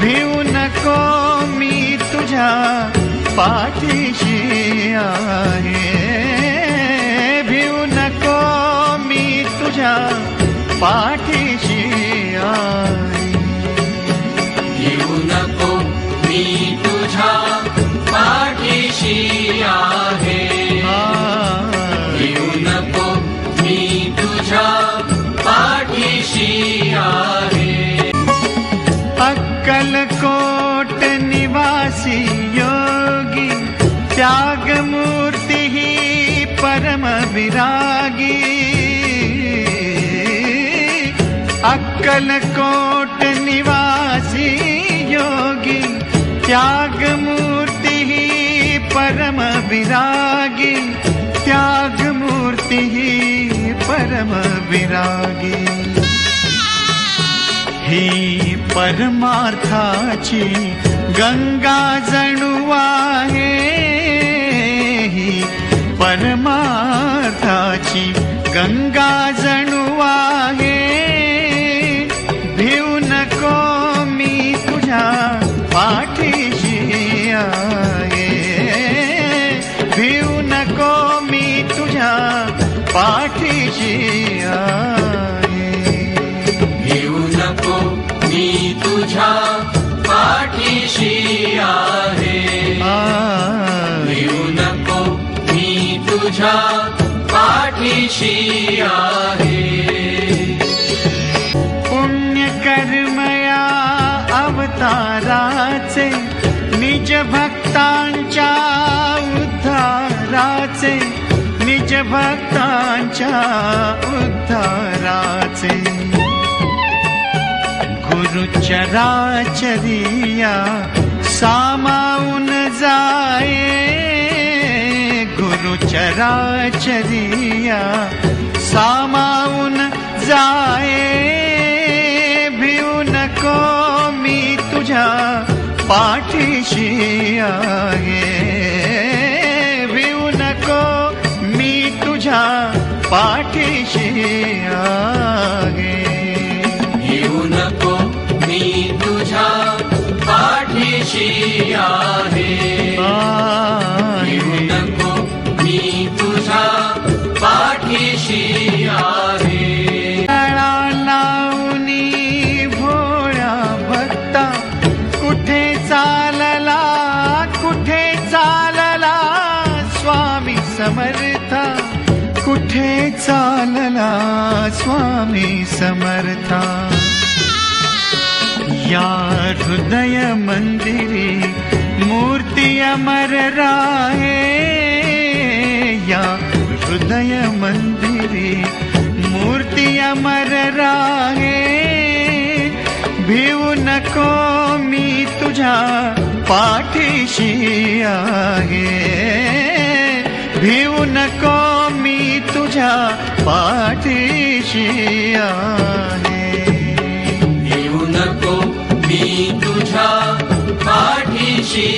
भिऊ नको मी तुझ्या पाठीशी आहे। भिऊ नको मी तुझ्या पाठीशी अक्कलकोट निवासी योगी त्यागमूर्तिः ही परम विरागी। अक्कलकोट निवासी योगी त्यागमूर्तिः ही परम विरागी ही परम विरागी। ही परमार्थाची गंगा जणू आहे. ही परमार्थाची गंगा जणू आहे. भिऊ नको मी तुझ्या पाठीशी आहे. भिऊ नको मी तुझ्या पाठीशी आहे. मी तुझ्या पाठीशी आहे. येऊ नको मी तुझ्या पाठीशी आहे. पुण्य कर्मया अवताराचे निज भक्तांच्या उद्धाराचे निज भक्तांच्या उद्धाराचे गुरुचराचरिया सामावून जाये. गुरुचराचरिया सामावून जाये. भिऊ नको मी तुझ्या पाठीशी आहे. भिऊ नको मी तुझ्या पाठीशी आहे. कुठे चालला स्वामी समर्था. या हृदय मंदिरी मूर्ती अमर राहे. या हृदय मंदिरी मूर्ती अमर राहे. भिऊ नको मी तुझ्या पाठीशी आहे. भिऊ नको मी तुझ्या पाठीशी आहे येऊ नको मी तुझ्या पाठीशी